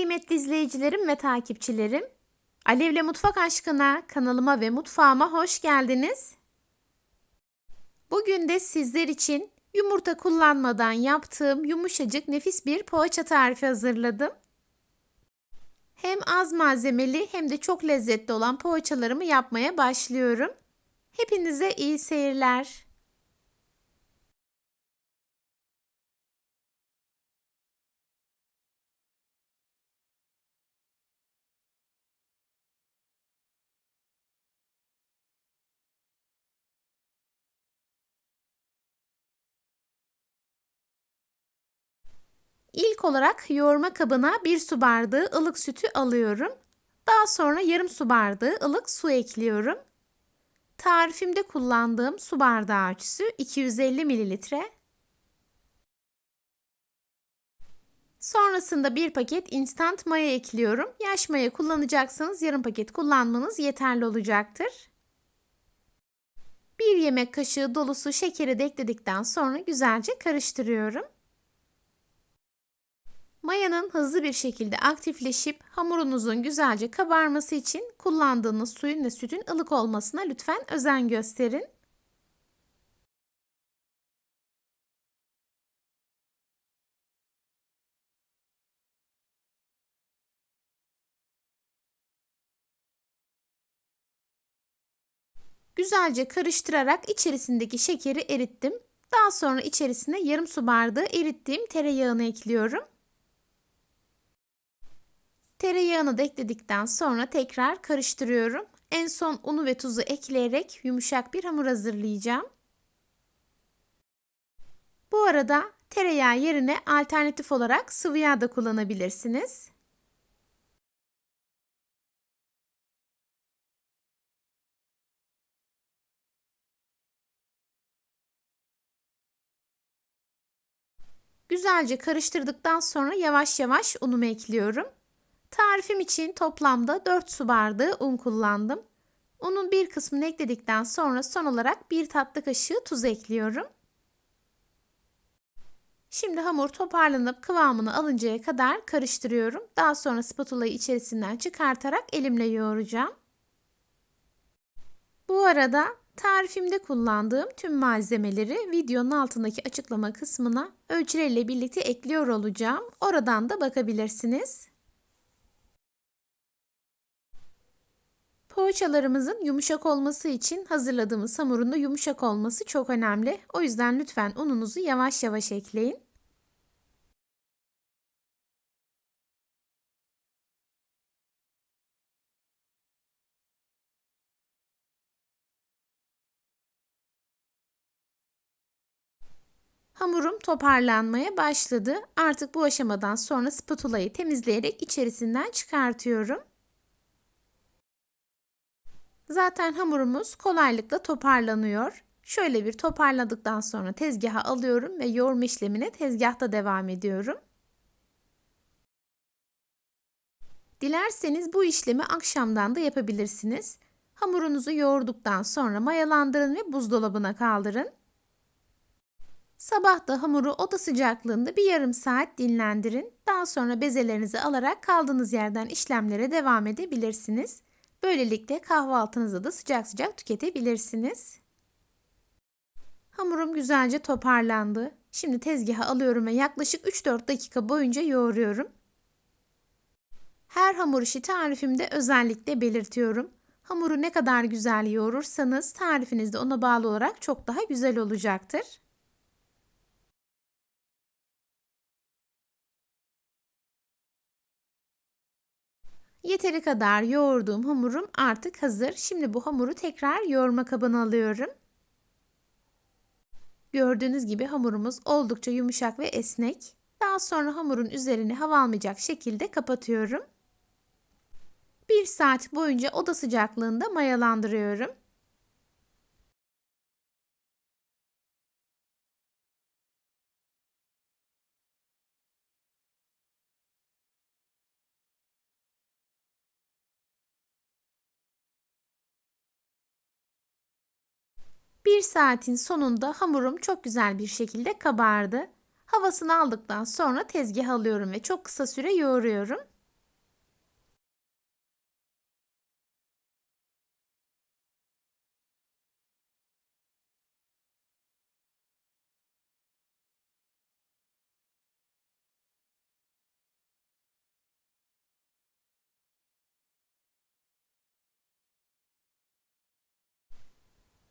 Kıymetli izleyicilerim ve takipçilerim, Alevle Mutfak Aşkına kanalıma ve mutfağıma hoş geldiniz. Bugün de sizler için yumurta kullanmadan yaptığım yumuşacık nefis bir poğaça tarifi hazırladım. Hem az malzemeli hem de çok lezzetli olan poğaçalarımı yapmaya başlıyorum. Hepinize iyi seyirler. İlk olarak yoğurma kabına bir su bardağı ılık sütü alıyorum. Daha sonra yarım su bardağı ılık su ekliyorum. Tarifimde kullandığım su bardağı ölçüsü 250 mililitre. Sonrasında bir paket instant maya ekliyorum. Yaş maya kullanacaksanız yarım paket kullanmanız yeterli olacaktır. Bir yemek kaşığı dolusu şekeri de ekledikten sonra güzelce karıştırıyorum. Mayanın hızlı bir şekilde aktifleşip hamurunuzun güzelce kabarması için kullandığınız suyun ve sütün ılık olmasına lütfen özen gösterin. Güzelce karıştırarak içerisindeki şekeri erittim. Daha sonra içerisine yarım su bardağı erittiğim tereyağını ekliyorum. Tereyağını da ekledikten sonra tekrar karıştırıyorum. En son unu ve tuzu ekleyerek yumuşak bir hamur hazırlayacağım. Bu arada tereyağı yerine alternatif olarak sıvı yağ da kullanabilirsiniz. Güzelce karıştırdıktan sonra yavaş yavaş unumu ekliyorum. Tarifim için toplamda 4 su bardağı un kullandım. Unun bir kısmını ekledikten sonra son olarak bir tatlı kaşığı tuz ekliyorum. Şimdi hamur toparlanıp kıvamını alıncaya kadar karıştırıyorum. Daha sonra spatulayı içerisinden çıkartarak elimle yoğuracağım. Bu arada tarifimde kullandığım tüm malzemeleri videonun altındaki açıklama kısmına ölçüleriyle birlikte ekliyor olacağım. Oradan da bakabilirsiniz. Poğaçalarımızın yumuşak olması için hazırladığımız hamurun da yumuşak olması çok önemli. O yüzden lütfen ununuzu yavaş yavaş ekleyin. Hamurum toparlanmaya başladı. Artık bu aşamadan sonra spatulayı temizleyerek içerisinden çıkartıyorum. Zaten hamurumuz kolaylıkla toparlanıyor. Şöyle bir toparladıktan sonra tezgaha alıyorum ve yoğurma işlemine tezgahta devam ediyorum. Dilerseniz bu işlemi akşamdan da yapabilirsiniz. Hamurunuzu yoğurduktan sonra mayalandırın ve buzdolabına kaldırın. Sabah da hamuru oda sıcaklığında bir yarım saat dinlendirin. Daha sonra bezelerinizi alarak kaldığınız yerden işlemlere devam edebilirsiniz. Böylelikle kahvaltınızı da sıcak sıcak tüketebilirsiniz. Hamurum güzelce toparlandı. Şimdi tezgaha alıyorum ve yaklaşık 3-4 dakika boyunca yoğuruyorum. Her hamur işi tarifimde özellikle belirtiyorum. Hamuru ne kadar güzel yoğurursanız tarifiniz de ona bağlı olarak çok daha güzel olacaktır. Yeteri kadar yoğurduğum hamurum artık hazır. Şimdi bu hamuru tekrar yoğurma kabına alıyorum. Gördüğünüz gibi hamurumuz oldukça yumuşak ve esnek. Daha sonra hamurun üzerini hava almayacak şekilde kapatıyorum. Bir saat boyunca oda sıcaklığında mayalandırıyorum. Bir saatin sonunda hamurum çok güzel bir şekilde kabardı. Havasını aldıktan sonra tezgaha alıyorum ve çok kısa süre yoğuruyorum.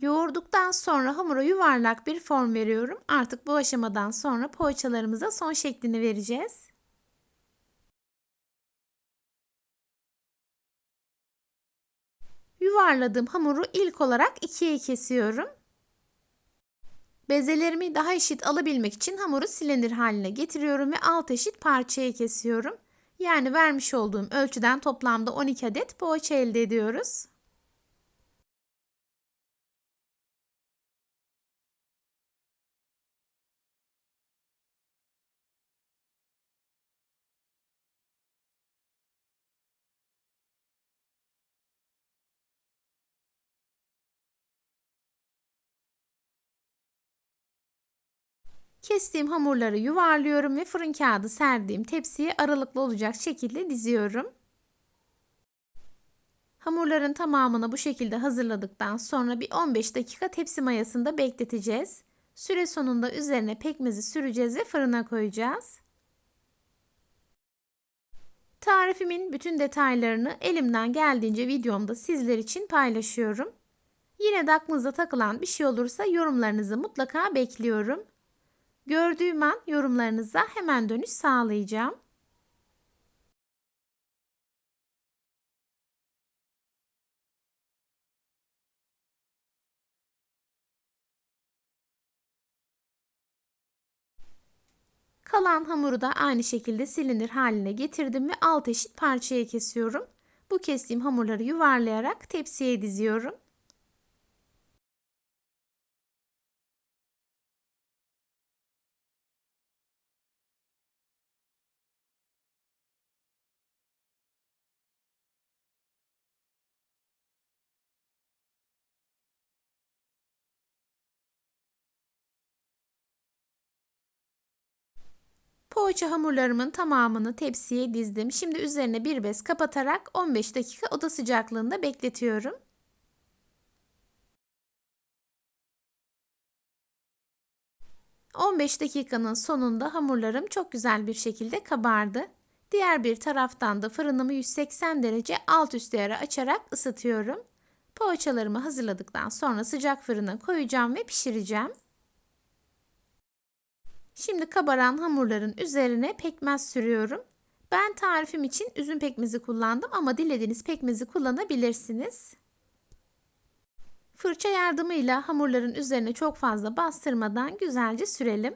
Yoğurduktan sonra hamura yuvarlak bir form veriyorum. Artık bu aşamadan sonra poğaçalarımıza son şeklini vereceğiz. Yuvarladığım hamuru ilk olarak ikiye kesiyorum. Bezelerimi daha eşit alabilmek için hamuru silindir haline getiriyorum ve alt eşit parçaya kesiyorum. Yani vermiş olduğum ölçüden toplamda 12 adet poğaça elde ediyoruz. Kestiğim hamurları yuvarlıyorum ve fırın kağıdı serdiğim tepsiye aralıklı olacak şekilde diziyorum. Hamurların tamamını bu şekilde hazırladıktan sonra bir 15 dakika tepsi mayasında bekleteceğiz. Süre sonunda üzerine pekmezi süreceğiz ve fırına koyacağız. Tarifimin bütün detaylarını elimden geldiğince videomda sizler için paylaşıyorum. Yine de aklınıza takılan bir şey olursa yorumlarınızı mutlaka bekliyorum. Gördüğüm an yorumlarınıza hemen dönüş sağlayacağım. Kalan hamuru da aynı şekilde silindir haline getirdim ve alt eşit parçaya kesiyorum. Bu kestiğim hamurları yuvarlayarak tepsiye diziyorum. Poğaça hamurlarımın tamamını tepsiye dizdim. Şimdi üzerine bir bez kapatarak 15 dakika oda sıcaklığında bekletiyorum. ...15 dakikanın sonunda hamurlarım çok güzel bir şekilde kabardı. Diğer bir taraftan da fırınımı 180 derece alt üst ayarı açarak ısıtıyorum. Poğaçalarımı hazırladıktan sonra sıcak fırına koyacağım ve pişireceğim. Şimdi kabaran hamurların üzerine pekmez sürüyorum. Ben tarifim için üzüm pekmezi kullandım ama dilediğiniz pekmezi kullanabilirsiniz. Fırça yardımıyla hamurların üzerine çok fazla bastırmadan güzelce sürelim.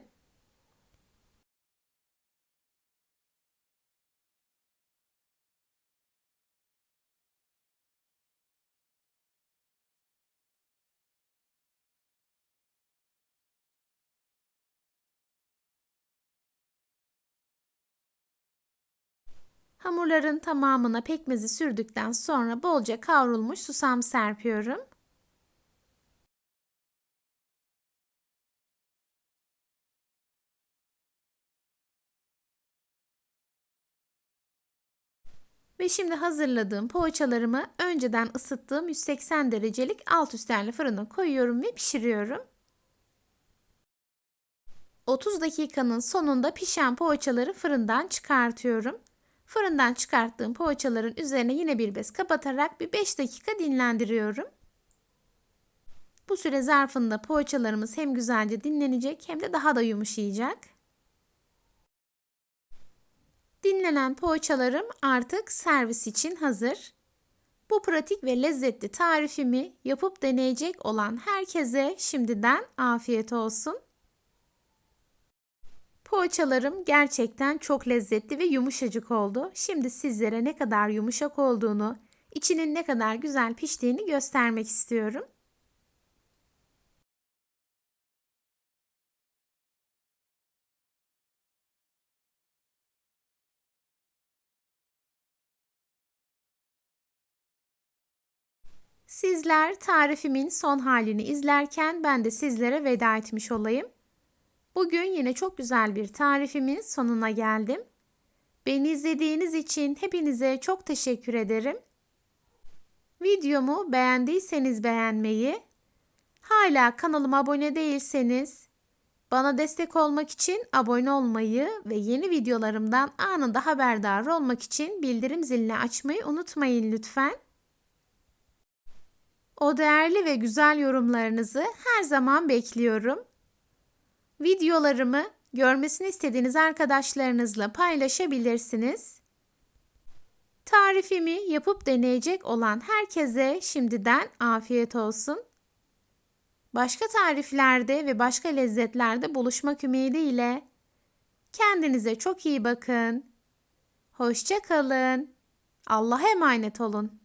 Hamurların tamamına pekmezi sürdükten sonra bolca kavrulmuş susam serpiyorum. Ve şimdi hazırladığım poğaçalarımı önceden ısıttığım 180 derecelik alt üstlerle fırına koyuyorum ve pişiriyorum. 30 dakikanın sonunda pişen poğaçaları fırından çıkartıyorum. Fırından çıkarttığım poğaçaların üzerine yine bir bez kapatarak bir 5 dakika dinlendiriyorum. Bu süre zarfında poğaçalarımız hem güzelce dinlenecek hem de daha da yumuşayacak. Dinlenen poğaçalarım artık servis için hazır. Bu pratik ve lezzetli tarifimi yapıp deneyecek olan herkese şimdiden afiyet olsun. Poğaçalarım gerçekten çok lezzetli ve yumuşacık oldu. Şimdi sizlere ne kadar yumuşak olduğunu, içinin ne kadar güzel piştiğini göstermek istiyorum. Sizler tarifimin son halini izlerken ben de sizlere veda etmiş olayım. Bugün yine çok güzel bir tarifimin sonuna geldim. Beni izlediğiniz için hepinize çok teşekkür ederim. Videomu beğendiyseniz beğenmeyi, hala kanalıma abone değilseniz bana destek olmak için abone olmayı ve yeni videolarımdan anında haberdar olmak için bildirim zilini açmayı unutmayın lütfen. O değerli ve güzel yorumlarınızı her zaman bekliyorum. Videolarımı görmesini istediğiniz arkadaşlarınızla paylaşabilirsiniz. Tarifimi yapıp deneyecek olan herkese şimdiden afiyet olsun. Başka tariflerde ve başka lezzetlerde buluşmak ümidiyle kendinize çok iyi bakın. Hoşça kalın. Allah'a emanet olun.